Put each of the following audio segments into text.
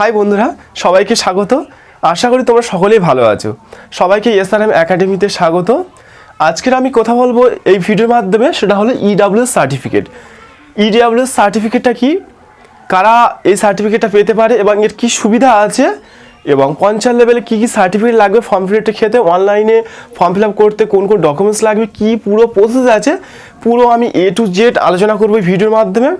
High বন্ধুরা, সবাইকে স্বাগত। আশা করি তোমরা সকলেই ভালো আছো। সবাইকে এসআরএম একাডেমিতে স্বাগত। আজকের আমি কথা বলব এই ভিডিওর মাধ্যমে, সেটা হলো ইডাব্লিউএস সার্টিফিকেট ইডাব্লিউএস সার্টিফিকেটটা কি? কারা এই সার্টিফিকেটটা পেতে পারে এবং এর কি সুবিধা আছে? এবং পঞ্চায়েত লেভেলে কী কী সার্টিফিকেট লাগবে? ফর্ম ফিল আপটা খেতে অনলাইনে ফর্ম ফিল আপ করতে কোন কোন ডকুমেন্টস লাগবে? কী পুরো প্রসেস আছে? পুরো আমি এ টু জেড আলোচনা করব ভিডিওর মাধ্যমে।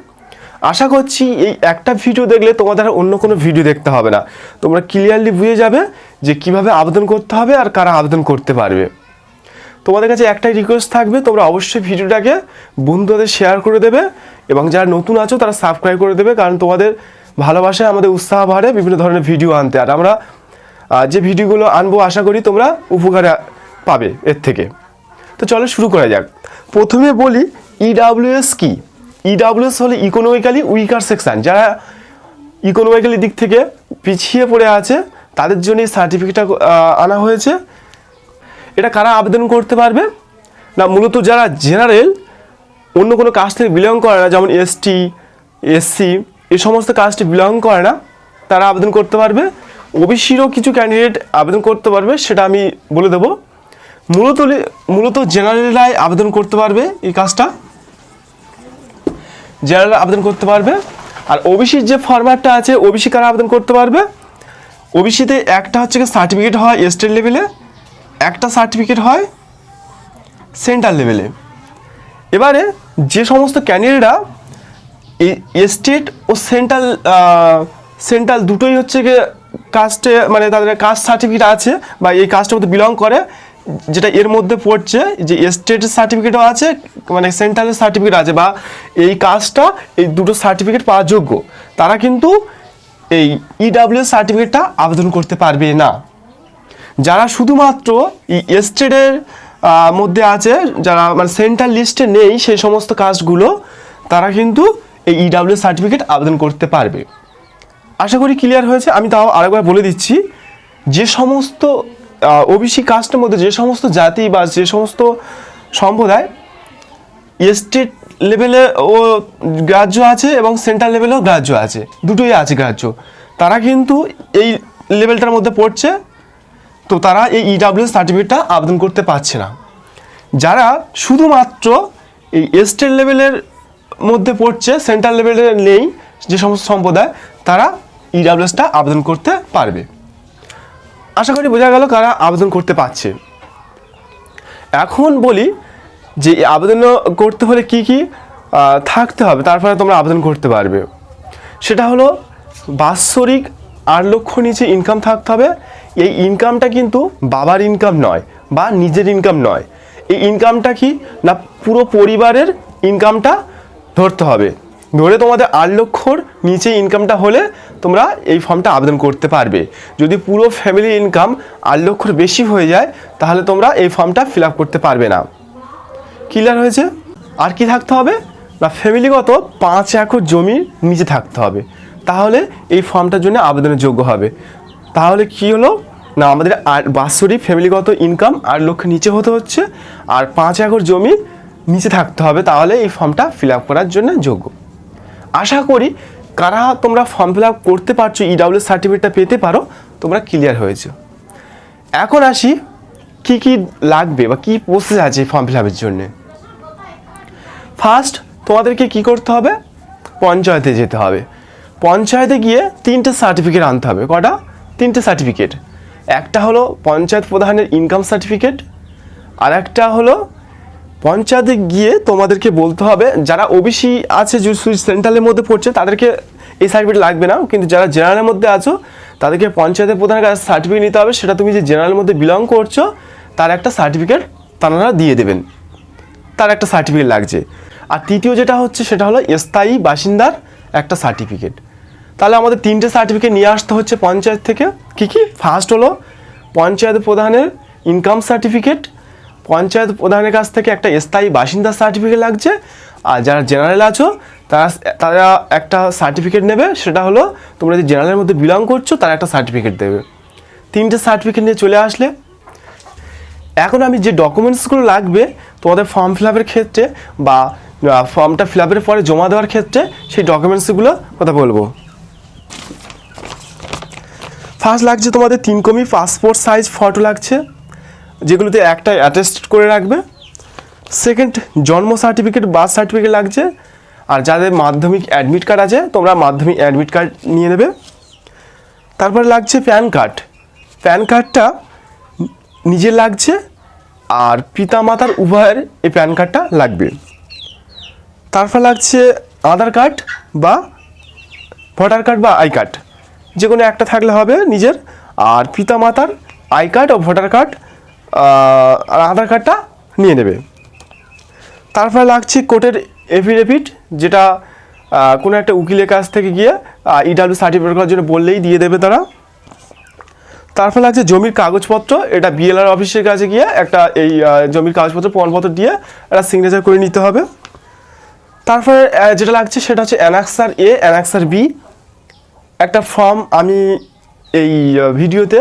আশা করছি এই একটা ভিডিও দেখলে তোমাদের অন্য কোনো ভিডিও দেখতে হবে না। তোমরা ক্লিয়ারলি বুঝে যাবে যে কীভাবে আবেদন করতে হবে আর কারা আবেদন করতে পারবে। তোমাদের কাছে একটাই রিকোয়েস্ট থাকবে, তোমরা অবশ্যই ভিডিওটাকে বন্ধুদের শেয়ার করে দেবে এবং যারা নতুন আছো তারা সাবস্ক্রাইব করে দেবে, কারণ তোমাদের ভালোবাসায় আমাদের উৎসাহ বাড়ে বিভিন্ন ধরনের ভিডিও আনতে। আর আমরা যে ভিডিওগুলো আনব আশা করি তোমরা উপকারে পাবে এর থেকে। তো চলো শুরু করা যাক। প্রথমে বলি ইডাব্লিউএস কি? ইডাব্লিউএস হলো ইকোনমিক্যালি উইকার সেকশন যারা ইকোনমিক্যালি দিক থেকে পিছিয়ে পড়ে আছে, তাদের জন্য এই সার্টিফিকেটটা আনা হয়েছে। এটা কারা আবেদন করতে পারবে? না, মূলত যারা জেনারেল অন্য কোনো কাস্ট থেকে বিলং করে না, যেমন এসটি এসসি এই সমস্ত কাস্টে বিলং করে না, তারা আবেদন করতে পারবে। ওবিসিরও কিছু ক্যান্ডিডেট আবেদন করতে পারবে, সেটা আমি বলে দেবো। মূলত মূলত জেনারেলরাই আবেদন করতে পারবে এই কাজটা। জেনারেল আবেদন করতে পারবে। আর ওবিসির যে ফরম্যাটটা আছে, ওবিসি কারা আবেদন করতে পারবে? ওবিসিতে একটা হচ্ছে সার্টিফিকেট হয় স্টেট লেভেলে একটা সার্টিফিকেট হয় সেন্ট্রাল লেভেলে এবারে যে সমস্ত ক্যান্ডিডেটরা স্টেট ও সেন্ট্রাল সেন্ট্রাল দুটোই হচ্ছে কাস্টে মানে তাদের কাস্ট সার্টিফিকেট আছে বা এই কাস্টের মধ্যে বিলং করে যেটা এর মধ্যে পড়ছে যে স্টেটের সার্টিফিকেটও আছে মানে সেন্ট্রালের সার্টিফিকেট আছে, বা এই কাজটা এই দুটো সার্টিফিকেট পাওয়ার যোগ্য। তারা কিন্তু এই ইডাব্লিউ সার্টিফিকেটটা আবেদন করতে পারবে না। যারা শুধুমাত্র এই স্টেটের মধ্যে আছে, যারা মানে সেন্ট্রাল লিস্টে নেই, সেই সমস্ত কাজগুলো, তারা কিন্তু এই ইডাব্লিউ সার্টিফিকেট আবেদন করতে পারবে। আশা করি ক্লিয়ার হয়েছে। আমি তাও আরেকবার বলে দিচ্ছি, যে সমস্ত ওবিসি কাস্টের মধ্যে যে সমস্ত জাতি বা যে সমস্ত সম্প্রদায় স্টেট লেভেলে ও গ্রাহ্য আছে এবং সেন্ট্রাল লেভেলেও গ্রাহ্য আছে, দুটোই আছে গ্রাহ্য। তারা কিন্তু এই লেভেলটার মধ্যে পড়ছে, তো তারা এই ইডাব্লিউ সার্টিফিকেটটা আবেদন করতে পারছে না। যারা শুধুমাত্র এই স্টেট লেভেলের মধ্যে পড়ছে সেন্ট্রাল লেভেলে নেই যে সমস্ত সম্প্রদায়, তারা ইডাব্লিউএসটা আবেদন করতে পারবে। আশা করি বোঝা গেল কারা আবেদন করতে পারছে। এখন বলি যে আবেদন করতে হলে কি কি থাকতে হবে, তারপরে তোমরা আবেদন করতে পারবে। সেটা হলো বাৎসরিক আট লক্ষ নিচে ইনকাম থাকতে হবে। এই ইনকামটা কিন্তু বাবার ইনকাম নয়, বা নিজের ইনকাম নয়। এই ইনকামটা কি? না পুরো পরিবারের ইনকামটা ধরতে হবে। ধরে তোমাদের আট লক্ষর নিচে ইনকামটা হলে তোমরা এই ফর্মটা আবেদন করতে পারবে। যদি পুরো ফ্যামিলি ইনকাম আট লক্ষর বেশি হয়ে যায়, তাহলে তোমরা এই ফর্মটা ফিল করতে পারবে না। ক্লিয়ার হয়েছে? আর কি থাকতে হবে? না ফ্যামিলিগত পাঁচ একর জমির নিচে থাকতে হবে। তাহলে এই ফর্মটার জন্য আবেদনের যোগ্য হবে। তাহলে কি হলো? না, আমাদের আর বাৎসরিক ফ্যামিলিগত ইনকাম আট লক্ষ নিচে হতে হচ্ছে, আর পাঁচ একর জমি নিচে থাকতে হবে। তাহলে এই ফর্মটা ফিল করার জন্য যোগ্য। আশা করি কারা তোমরা ফর্ম ফিল আপ করতে পারছ ইডাব্লিউ সার্টিফিকেটটা পেতে পারো, তোমরা ক্লিয়ার হয়েছে এখন আসি কি কি লাগবে বা কি প্রসেস আছে ফর্ম ফিল আপের জন্যে। ফার্স্ট তোমাদেরকে কি করতে হবে? পঞ্চায়েতে যেতে হবে। পঞ্চায়েতে গিয়ে তিনটে সার্টিফিকেট আনতে হবে। কটা? তিনটে সার্টিফিকেট একটা হলো পঞ্চায়েত প্রধানের ইনকাম সার্টিফিকেট আর একটা হলো পঞ্চায়েতে গিয়ে তোমাদেরকে বলতে হবে, যারা ওবিসি আছে, যে সেন্ট্রালের মধ্যে পড়ছে, তাদেরকে এই সার্টিফিকেট লাগবে না। কিন্তু যারা জেনারেলের মধ্যে আছো, তাদেরকে পঞ্চায়েতের প্রধানের কাছে সার্টিফিকেট নিতে হবে। সেটা তুমি যে জেনারেলের মধ্যে বিলং করছ, তার একটা সার্টিফিকেট তারা দিয়ে দেবেন। তার একটা সার্টিফিকেট লাগছে। আর তৃতীয় যেটা হচ্ছে, সেটা হলো স্থায়ী বাসিন্দার একটা সার্টিফিকেট তাহলে আমাদের তিনটে সার্টিফিকেট নিয়ে আসতে হচ্ছে পঞ্চায়েত থেকে। কি কি? ফার্স্ট হলো পঞ্চায়েত প্রধানের ইনকাম সার্টিফিকেট পঞ্চায়েত প্রধানের কাছ থেকে একটা স্থায়ী বাসিন্দার সার্টিফিকেট লাগছে। আর যারা জেনারেল আছো, তারা তারা একটা সার্টিফিকেট নেবে, সেটা হলো তোমরা যে জেনারেলের মধ্যে বিলং করছ, তারা একটা সার্টিফিকেট দেবে। তিনটে সার্টিফিকেট নিয়ে চলে আসলে। এখন আমি যে ডকুমেন্টসগুলো লাগবে, তোমাদের ফর্ম ফিল আপের ক্ষেত্রে বা ফর্মটা ফিল আপের পরে জমা দেওয়ার ক্ষেত্রে সেই ডকুমেন্টসগুলো কথা বলব। ফার্স্ট লাগছে তোমাদের তিন কমি পাসপোর্ট সাইজ ফটো লাগছে। যেগুলোতে একটা অ্যাটেস্ট করে রাখবে। সেকেন্ড জন্ম সার্টিফিকেট বার্থ সার্টিফিকেট লাগছে। আর যাদের মাধ্যমিক অ্যাডমিট কার্ড আছে, তোমরা মাধ্যমিক অ্যাডমিট কার্ড নিয়ে নেবে। তারপরে লাগছে প্যান কার্ড প্যান কার্ডটা নিজের লাগছে, আর পিতা মাতার উভয়ের এই প্যান কার্ডটা লাগবে। তারপর লাগছে আধার কার্ড বা ভোটার কার্ড বা আই কার্ড যে কোনো একটা থাকলে হবে নিজের, আর পিতা মাতার আই কার্ড ও ভোটার কার্ড আধার কার্ডটা নিয়ে নেবে। তারপরে লাগছে কোর্টের এফিডেভিট যেটা কোনো একটা উকিলের কাছ থেকে গিয়ে ইডাব্লিউ সার্টিফিকেট করার জন্য বললেই দিয়ে দেবে তারা। তারপরে লাগছে জমির কাগজপত্র, এটা বিএলআর অফিসের কাছে গিয়ে একটা এই জমির কাগজপত্র, প্রমাণপত্র দিয়ে একটা সিগনেচার করে নিতে হবে। তারপরে যেটা লাগছে সেটা হচ্ছে অ্যানাক্সার এ অ্যানাক্সার বি একটা ফর্ম আমি এই ভিডিওতে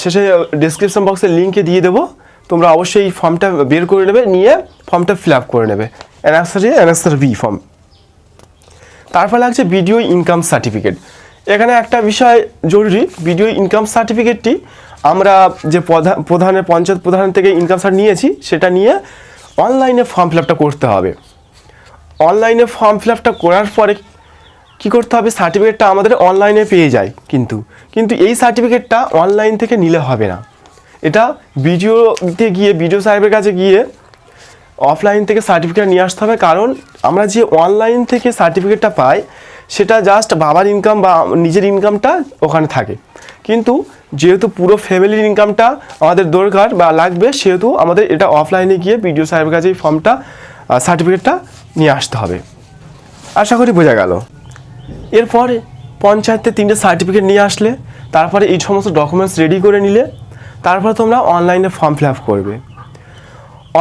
শেষে ডিসক্রিপশন বক্সে লিঙ্কে দিয়ে দেবো। তোমরা অবশ্যই এই ফর্মটা বের করে নেবে, নিয়ে ফর্মটা ফিল আপ করে নেবে। Annexure A annexure B form তারপর লাগছে ভিডিও ইনকাম সার্টিফিকেট এখানে একটা বিষয় জরুরি ভিডিও ইনকাম সার্টিফিকেটটি আমরা যে প্রধান প্রধানের, পঞ্চায়েত প্রধান থেকে ইনকাম সার্ট নিয়েছি, সেটা নিয়ে অনলাইনে ফর্ম ফিল আপটা করতে হবে। অনলাইনে ফর্ম ফিল আপটা করার পরে কী করতে হবে? সার্টিফিকেটটা আমাদের অনলাইনে পেয়ে যায় কিন্তু। কিন্তু এই সার্টিফিকেটটা অনলাইন থেকে নিলে হবে না। এটা ভিডিওতে গিয়ে, ভিডিও সাহেবের কাছে গিয়ে অফলাইন থেকে সার্টিফিকেট নিয়ে আসতে হবে। কারণ আমরা যে অনলাইন থেকে সার্টিফিকেটটা পাই, সেটা জাস্ট বাবার ইনকাম বা নিজের ইনকামটা ওখানে থাকে। কিন্তু যেহেতু পুরো ফ্যামিলির ইনকামটা আমাদের দরকার বা লাগবে, সেহেতু আমাদের এটা অফলাইনে গিয়ে বিডিও সাহেবের কাছে এই ফর্মটা সার্টিফিকেটটা নিয়ে আসতে হবে। আশা করি বোঝা গেল। এরপরে পঞ্চায়েতে তিনটে সার্টিফিকেট নিয়ে আসলে, তারপরে এই সমস্ত ডকুমেন্টস রেডি করে নিলে, তারপরে তোমরা অনলাইনে ফর্ম ফিল আপ করবে।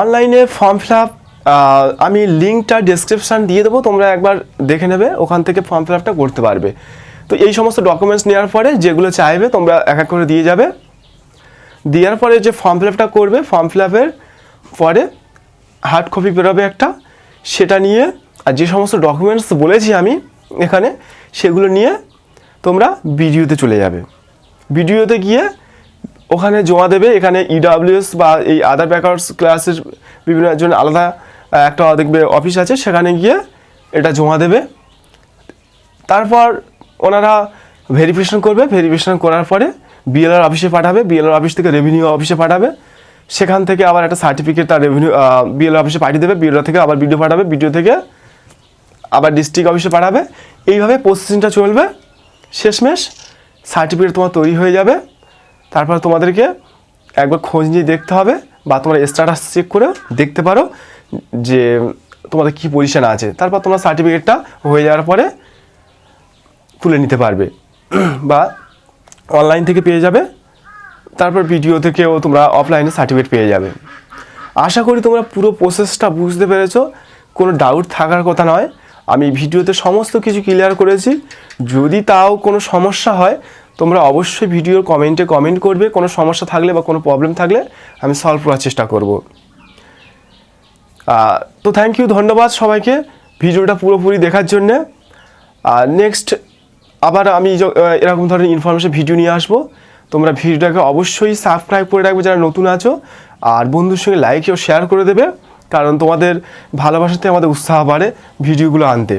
অনলাইনে ফর্ম ফিল আপ আমি লিঙ্কটা ডিসক্রিপশান দিয়ে দেবো, তোমরা একবার দেখে নেবে, ওখান থেকে ফর্ম ফিল আপটা করতে পারবে। তো এই সমস্ত ডকুমেন্টস নেওয়ার পরে যেগুলো চাইবে, তোমরা এক এক করে দিয়ে যাবে। দেওয়ার পরে যে ফর্ম ফিল আপটা করবে ফর্ম ফিল আপের পরে হার্ড কপি বেরোবে একটা, সেটা নিয়ে, আর যে সমস্ত ডকুমেন্টস বলেছি আমি এখানে সেগুলো নিয়ে তোমরা ভিডিওতে চলে যাবে। ভিডিওতে গিয়ে ওখানে জমা দেবে, এখানে ইডাব্লিউএস বা এই আদার ব্যাকার্স ক্লাসের বিভিন্ন জন্য আলাদা একটা দেখবে অফিস আছে, সেখানে গিয়ে এটা জমা দেবে। তারপর ওনারা ভেরিফিকেশন করবে ভেরিফিকেশন করার পরে বিএলআর অফিসে পাঠাবে বিএলআর অফিস থেকে রেভিনিউ অফিসে পাঠাবে। সেখান থেকে আবার একটা সার্টিফিকেট তার রেভিনিউ বিএলআর অফিসে পাঠিয়ে দেবে বিএলআর থেকে আবার ভিডিও পাঠাবে ভিডিও থেকে আবার ডিস্ট্রিক্ট অফিসে পাঠাবে। এইভাবে প্রসেসিংটা চলবে। শেষমেশ সার্টিফিকেট তোমার তৈরি হয়ে যাবে। তারপর তোমাদেরকে একবার খোঁজ নিয়ে দেখতে হবে বা তোমরা স্ট্যাটাস চেক করে দেখতে পারো যে তোমাদের কী পজিশান আছে। তারপর তোমার সার্টিফিকেটটা হয়ে যাওয়ার পরে তুলে নিতে পারবে। বা অনলাইন থেকে পেয়ে যাবে। তারপর ভিডিও থেকেও তোমরা অফলাইনে সার্টিফিকেট পেয়ে যাবে। আশা করি তোমরা পুরো প্রসেসটা বুঝতে পেরেছ। কোনো ডাউট থাকার কথা নয়। আমি ভিডিওতে সমস্ত কিছু ক্লিয়ার করেছি। যদি তাও কোনো সমস্যা হয়, তোমরা অবশ্যই ভিডিওর কমেন্টে কমেন্ট করবে, কোনো সমস্যা থাকলে বা কোনো প্রবলেম থাকলে আমি সলভ করার চেষ্টা করব। তো থ্যাংক ইউ ধন্যবাদ সবাইকে ভিডিওটা পুরোপুরি দেখার জন্যে। নেক্সট আবার আমি এরকম ধরনের ইনফরমেশন ভিডিও নিয়ে আসব। তোমরা ভিডিওটাকে অবশ্যই সাবস্ক্রাইব করে রাখবে যারা নতুন আছো। আর বন্ধুর সঙ্গে লাইক ও শেয়ার করে দেবে। কারণ তোমাদের ভালোবাসাতে আমাদের উৎসাহ বাড়ে ভিডিওগুলো আনতে।